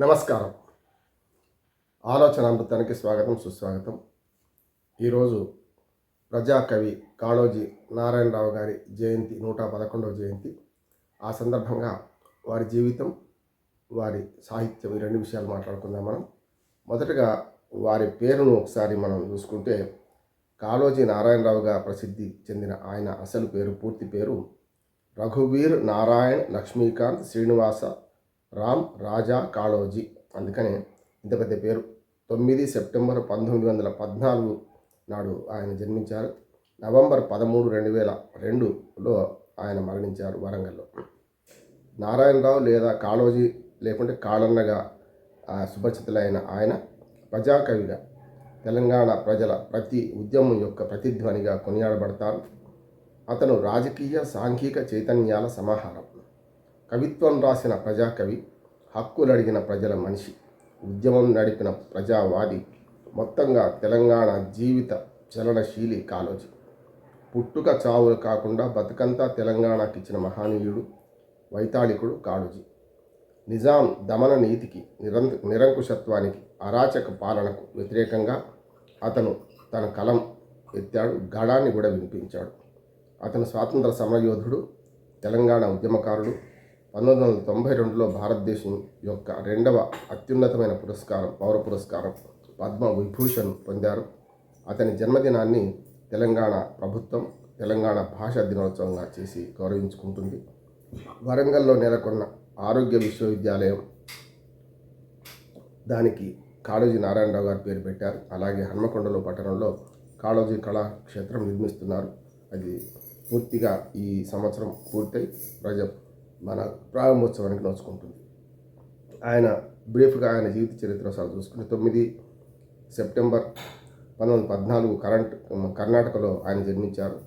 నమస్కారం. ఆలోచన అమృతానికి స్వాగతం సుస్వాగతం. ఈరోజు ప్రజాకవి కాళోజీ నారాయణరావు గారి జయంతి నూట పదకొండవ జయంతి. ఆ సందర్భంగా వారి జీవితం వారి సాహిత్యం ఈ రెండు విషయాలు మాట్లాడుకుందాం మనం. మొదటగా వారి పేరును ఒకసారి మనం చూసుకుంటే కాళోజీ నారాయణరావుగా ప్రసిద్ధి చెందిన ఆయన అసలు పేరు పూర్తి పేరు రఘువీర్ నారాయణ్ లక్ష్మీకాంత్ శ్రీనివాస రామ్ రాజా కాళోజీ అందుకనే ఇంత పెద్ద పేరు. తొమ్మిది సెప్టెంబర్ పంతొమ్మిది వందల పద్నాలుగు నాడు ఆయన జన్మించారు. నవంబర్ పదమూడు రెండు వేల రెండులో ఆయన మరణించారు వరంగల్లో. నారాయణరావు లేదా కాళోజీ లేకుంటే కాళన్నగా ఆ, సుపరిచితులైన ఆయన ప్రజాకవిగా తెలంగాణ ప్రజల ప్రతి ఉద్యమం యొక్క ప్రతిధ్వనిగా కొనియాడబడతారు. అతను రాజకీయ సాంఘిక చైతన్యాల సమాహారం. కవిత్వం రాసిన ప్రజాకవి హక్కులడిగిన ప్రజల మనిషి ఉద్యమం నడిపిన ప్రజావాది మొత్తంగా తెలంగాణ జీవిత చలనశీలి కాలోజీ. పుట్టుక చావులు కాకుండా బతుకంతా తెలంగాణకి ఇచ్చిన మహానీయుడు వైతాళికుడు కాళోజీ నిజాం దమన నీతికి నిరం నిరంకుశత్వానికి అరాచక పాలనకు వ్యతిరేకంగా అతను తన కలం ఎత్తాడు గడాన్ని కూడా వినిపించాడు. అతను స్వాతంత్ర సమరయోధుడు తెలంగాణ ఉద్యమకారుడు పంతొమ్మిది వందల తొంభై రెండులో భారతదేశం యొక్క రెండవ అత్యున్నతమైన పురస్కారం పౌర పురస్కారం పద్మ విభూషణ్ పొందారు. అతని జన్మదినాన్ని తెలంగాణ ప్రభుత్వం తెలంగాణ భాషా దినోత్సవంగా చేసి గౌరవించుకుంటుంది. వరంగల్లో నెలకొన్న ఆరోగ్య విశ్వవిద్యాలయం దానికి కాళోజీ నారాయణరావు గారు పేరు పెట్టారు. అలాగే హన్మకొండలో పట్టణంలో కాళోజీ కళాక్షేత్రం నిర్మిస్తున్నారు. అది పూర్తిగా ఈ సంవత్సరం పూర్తయి ప్రజ మన ప్రారంభోత్సవానికి నోచుకుంటుంది ఆయన బ్రీఫ్గా ఆయన జీవిత చరిత్ర ఒకసారి చూసుకుని తొమ్మిది సెప్టెంబర్ పంతొమ్మిది పద్నాలుగు కరెంట్ కర్ణాటకలో ఆయన జన్మించారు.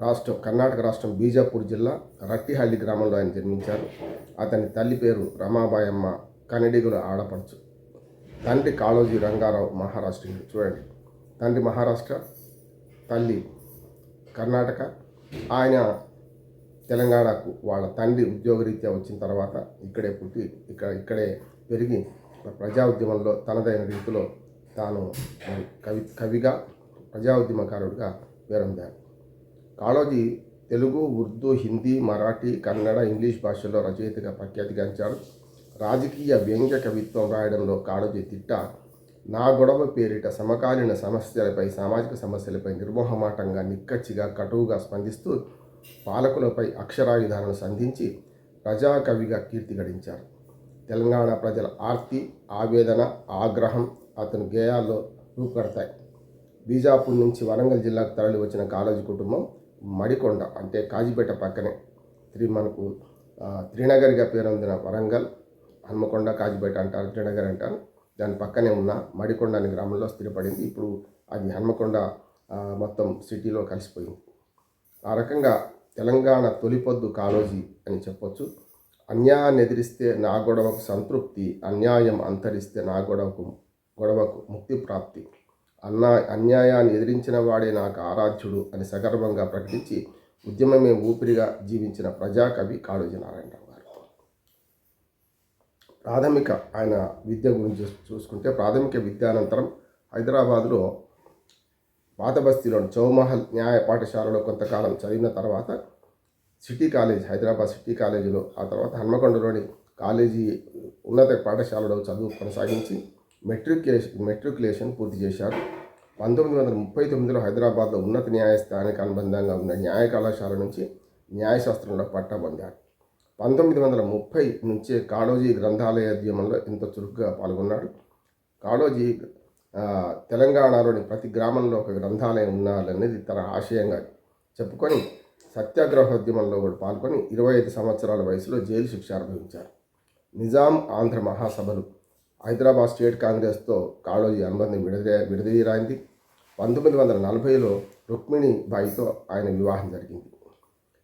రాష్ట్రం కర్ణాటక రాష్ట్రం బీజాపూర్ జిల్లా రట్టిహల్లి గ్రామంలో ఆయన జన్మించారు. అతని తల్లి పేరు రమాబాయమ్మ కన్నడిగుల ఆడపడుచు. తండ్రి కాళోజీ రంగారావు మహారాష్ట్రీయుడు చూడండి. తండ్రి మహారాష్ట్ర తల్లి కర్ణాటక. ఆయన తెలంగాణకు వాళ్ళ తండ్రి ఉద్యోగరీత్యా వచ్చిన తర్వాత ఇక్కడే పుట్టి ఇక్కడ ఇక్కడే పెరిగి ప్రజా ఉద్యమంలో తనదైన రీతిలో తాను కవి కవిగా ప్రజా ఉద్యమకారుడిగా పేరొందారు కాళోజీ తెలుగు ఉర్దూ హిందీ మరాఠీ కన్నడ ఇంగ్లీష్ భాషల్లో రచయితగా ప్రఖ్యాతిగాంచాడు రాజకీయ వ్యంగ్య కవిత్వం రాయడంలో కాళోజీ తిట్ట నా గొడవ పేరిట సమకాలీన సమస్యలపై సామాజిక సమస్యలపై నిర్మోహమాటంగా నిక్కచ్చిగా కటువుగా స్పందిస్తూ పాలకులపై అక్షరాయుధాలను సంధించి ప్రజాకవిగా కీర్తి గడించారు. తెలంగాణ ప్రజల ఆర్తి ఆవేదన ఆగ్రహం అతని గేయాల్లో రూపడతాయి బీజాపూర్ నుంచి వరంగల్ జిల్లాకు తరలి వచ్చిన కాలేజీ కుటుంబం మడికొండ అంటే కాజీపేట పక్కనే. త్రి మనకు త్రినగర్గా పేరొందిన వరంగల్ హన్మకొండ కాజీపేట అంటారు త్రినగర్ అంటారు దాని పక్కనే ఉన్న మడికొండ అనే గ్రామంలో స్థిరపడింది. ఇప్పుడు అది హన్మకొండ మొత్తం సిటీలో కలిసిపోయింది. ఆ రకంగా తెలంగాణ తొలిపొద్దు కాళోజీ అని చెప్పొచ్చు. అన్యాయాన్ని ఎదిరిస్తే నా గొడవకు సంతృప్తి అన్యాయం అంతరిస్తే నా గొడవకు గొడవకు ముక్తి ప్రాప్తి. అన్నా అన్యాయాన్ని ఎదిరించిన వాడే నాకు ఆరాధ్యుడు అని సగర్వంగా ప్రకటించి ఉద్యమమే ఊపిరిగా జీవించిన ప్రజాకవి కాళోజీ నారాయణరావు ప్రాథమిక ఆయన విద్య గురించి చూసుకుంటే ప్రాథమిక విద్యానంతరం హైదరాబాదులో పాత బస్తీలోని చౌమహల్ న్యాయ పాఠశాలలో కొంతకాలం చదివిన తర్వాత సిటీ కాలేజ్ హైదరాబాద్ సిటీ కాలేజీలో ఆ తర్వాత హన్మకొండలోని కాలేజీ ఉన్నత పాఠశాలలో చదువు కొనసాగించి మెట్రికులేషన్ మెట్రికులేషన్ పూర్తి చేశారు. పంతొమ్మిది వందల ముప్పై తొమ్మిదిలో హైదరాబాద్లో ఉన్నత న్యాయస్థానానికి అనుబంధంగా ఉన్న న్యాయ కళాశాల నుంచి న్యాయశాస్త్రంలో పట్టా పొందారు. పంతొమ్మిది వందల ముప్పై నుంచే కాళోజీ గ్రంథాలయోద్యమంలో ఎంతో చురుకుగా పాల్గొన్నాడు. కాళోజీ తెలంగాణలోని ప్రతి గ్రామంలో ఒక గ్రంథాలయం ఉండాలనేది తన ఆశయంగా చెప్పుకొని సత్యాగ్రహోద్యమంలో కూడా పాల్గొని ఇరవై ఐదు సంవత్సరాల వయసులో జైలు శిక్ష అనుభవించారు. నిజాం ఆంధ్ర మహాసభలు. హైదరాబాద్ స్టేట్ కాంగ్రెస్తో కాళోజీ అనుబంధం విడదీ విడదీరాయింది. పంతొమ్మిది వందల నలభైలో రుక్మిణి బాయితో ఆయన వివాహం జరిగింది.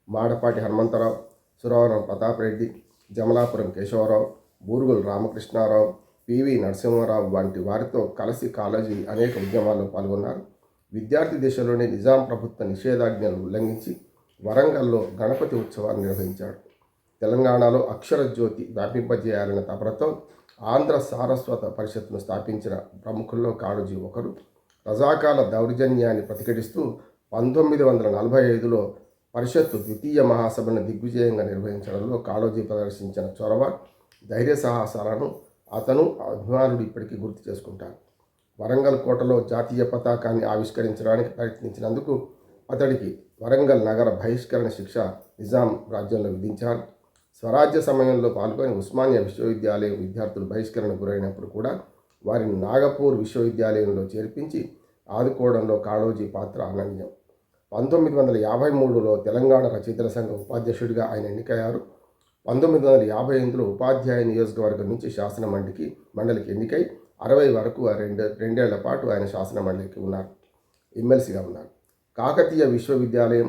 మాడపాటి హనుమంతరావు సురవరం ప్రతాప్ రెడ్డి జమలాపురం కేశవరావు బూరుగుల రామకృష్ణారావు పివి నరసింహారావు వంటి వారితో కలిసి కాలేజీ అనేక ఉద్యమాల్లో పాల్గొన్నారు. విద్యార్థి దశలోనే నిజాం ప్రభుత్వ నిషేధాజ్ఞలు ఉల్లంఘించి వరంగల్లో గణపతి ఉత్సవాన్ని నిర్వహించాడు. తెలంగాణలో అక్షర జ్యోతి వ్యాపింపజేయాలనే తపనతో ఆంధ్ర సారస్వత పరిషత్ను స్థాపించిన ప్రముఖుల్లో కాళోజీ ఒకరు. రజాకాల దౌర్జన్యాన్ని ప్రతిఘటిస్తూ పంతొమ్మిది వందల నలభై ఐదులో పరిషత్తు ద్వితీయ మహాసభను దిగ్విజయంగా నిర్వహించడంలో కాళోజీ ప్రదర్శించిన చొరవ ధైర్య సాహసాలను అతను అభిమానులు ఇప్పటికీ గుర్తు చేసుకుంటారు వరంగల్ కోటలో జాతీయ పతాకాన్ని ఆవిష్కరించడానికి ప్రయత్నించినందుకు అతడికి వరంగల్ నగర బహిష్కరణ శిక్ష నిజాం రాజ్యంలో విధించారు. స్వరాజ్య సమయంలో పాల్గొని ఉస్మానియా విశ్వవిద్యాలయం విద్యార్థులు బహిష్కరణ గురైనప్పుడు కూడా వారిని నాగపూర్ విశ్వవిద్యాలయంలో చేర్పించి ఆదుకోవడంలో కాళోజీ పాత్ర అనన్యం. పంతొమ్మిది వందల యాభై మూడులో తెలంగాణ రచయితల సంఘం ఉపాధ్యక్షుడిగా ఆయన ఎన్నికయ్యారు. పంతొమ్మిది వందల యాభై ఎనిమిదిలో ఉపాధ్యాయ నియోజకవర్గం నుంచి శాసన మండలికి మండలికి ఎన్నికై అరవై వరకు ఆ రెండు రెండేళ్ళ పాటు ఆయన శాసన మండలికి ఉన్నారు ఎమ్మెల్సీగా ఉన్నారు. కాకతీయ విశ్వవిద్యాలయం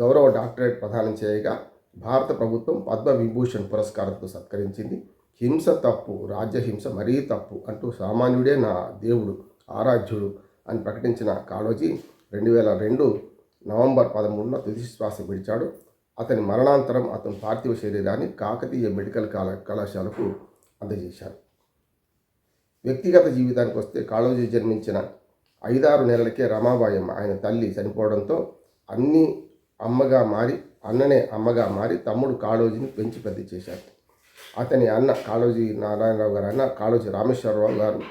గౌరవ డాక్టరేట్ ప్రదానం చేయగా భారత ప్రభుత్వం పద్మ విభూషణ్ పురస్కారంతో సత్కరించింది. హింస తప్పు రాజ్యహింస మరీ తప్పు అంటూ సామాన్యుడే నా దేవుడు ఆరాధ్యుడు అని ప్రకటించిన కాళోజీ రెండు వేల రెండు నవంబర్ పదమూడున తుది శ్వాస విడిచాడు. అతని మరణాంతరం అతని పార్థివ శరీరాన్ని కాకతీయ మెడికల్ కళా కళాశాలకు అందజేశారు. వ్యక్తిగత జీవితానికి వస్తే కాళోజీ జన్మించిన ఐదారు నెలలకే రమాబాయమ్మ ఆయన తల్లి చనిపోవడంతో అన్ని అమ్మగా మారి అన్ననే అమ్మగా మారి తమ్ముడు కాళోజీని పెంచి పెద్ద చేశారు. అతని అన్న కాళోజీ నారాయణరావు గారు అన్న కాళోజీ రామేశ్వరరావు గారు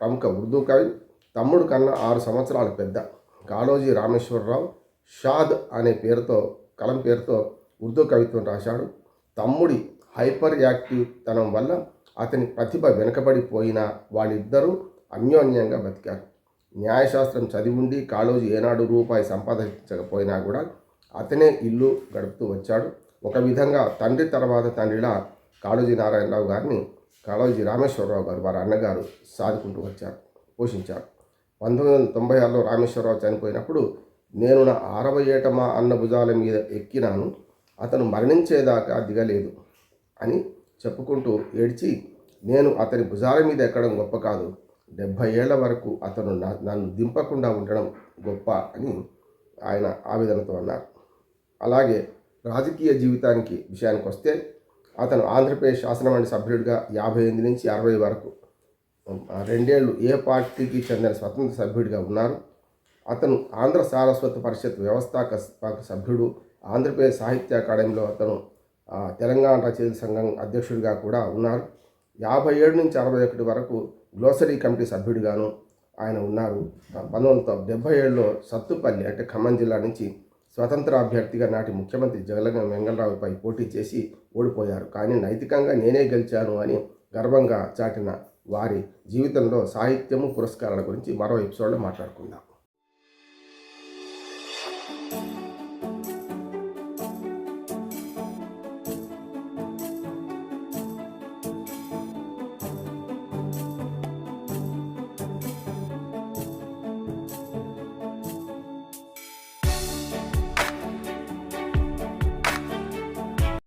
ప్రముఖ ఉర్దూ కవి. తమ్ముడు కన్నా ఆరు సంవత్సరాల పెద్ద. కాళోజీ రామేశ్వరరావు షాద్ అనే పేరుతో కలం పేరుతో ఉర్దూ కవిత్వం రాశాడు. తమ్ముడి హైపర్ యాక్టివ్ తనం వల్ల అతని ప్రతిభ వెనుకబడిపోయినా వాళ్ళిద్దరూ అన్యోన్యంగా బతికారు. న్యాయశాస్త్రం చదివి ఉండి కాళోజీ ఏనాడు రూపాయి సంపాదించకపోయినా కూడా అతనే ఇల్లు గడుపుతూ వచ్చాడు. ఒక విధంగా తండ్రి తర్వాత తండ్రిలా కాళోజీ నారాయణరావు గారిని కాళోజీ రామేశ్వరరావు గారు వారి అన్నగారు సాదుకుంటూ వచ్చారు పోషించారు. పంతొమ్మిది వందల తొంభై ఆరులో రామేశ్వరరావు చనిపోయినప్పుడు నేను నా అరవై ఏట మా అన్న భుజాల మీద ఎక్కినాను. అతను మరణించేదాకా దిగలేదు అని చెప్పుకుంటూ ఏడ్చి నేను అతని భుజాల మీద ఎక్కడం గొప్ప కాదు. డెబ్భై ఏళ్ళ వరకు అతను నన్ను దింపకుండా ఉండడం గొప్ప అని ఆయన ఆవేదనతో అన్నారు. అలాగే రాజకీయ జీవితానికి విషయానికి వస్తే అతను ఆంధ్రప్రదేశ్ శాసనమండలి సభ్యుడిగా యాభై ఎనిమిది నుంచి అరవై వరకు రెండేళ్ళు ఏ పార్టీకి చెందిన స్వతంత్ర సభ్యుడిగా ఉన్నారు. అతను ఆంధ్ర సారస్వత పరిషత్ వ్యవస్థాపక సభ్యుడు. ఆంధ్రప్రదేశ్ సాహిత్య అకాడమీలో అతను తెలంగాణ రచయిత సంఘం అధ్యక్షుడిగా కూడా ఉన్నారు. యాభై ఏడు నుంచి అరవై ఒకటి వరకు గ్లోసరీ కమిటీ సభ్యుడిగాను ఆయన ఉన్నారు. పంతొమ్మిది వందల డెబ్బై ఏడులో సత్తుపల్లి అంటే ఖమ్మం జిల్లా నుంచి స్వతంత్ర అభ్యర్థిగా నాటి ముఖ్యమంత్రి జగన్ వెంగళరావుపై పోటీ చేసి ఓడిపోయారు. కానీ నైతికంగా నేనే గెలిచాను అని గర్వంగా చాటిన వారి జీవితంలో సాహిత్యము పురస్కారాల గురించి మరో ఎపిసోడ్లో మాట్లాడుకుందాం.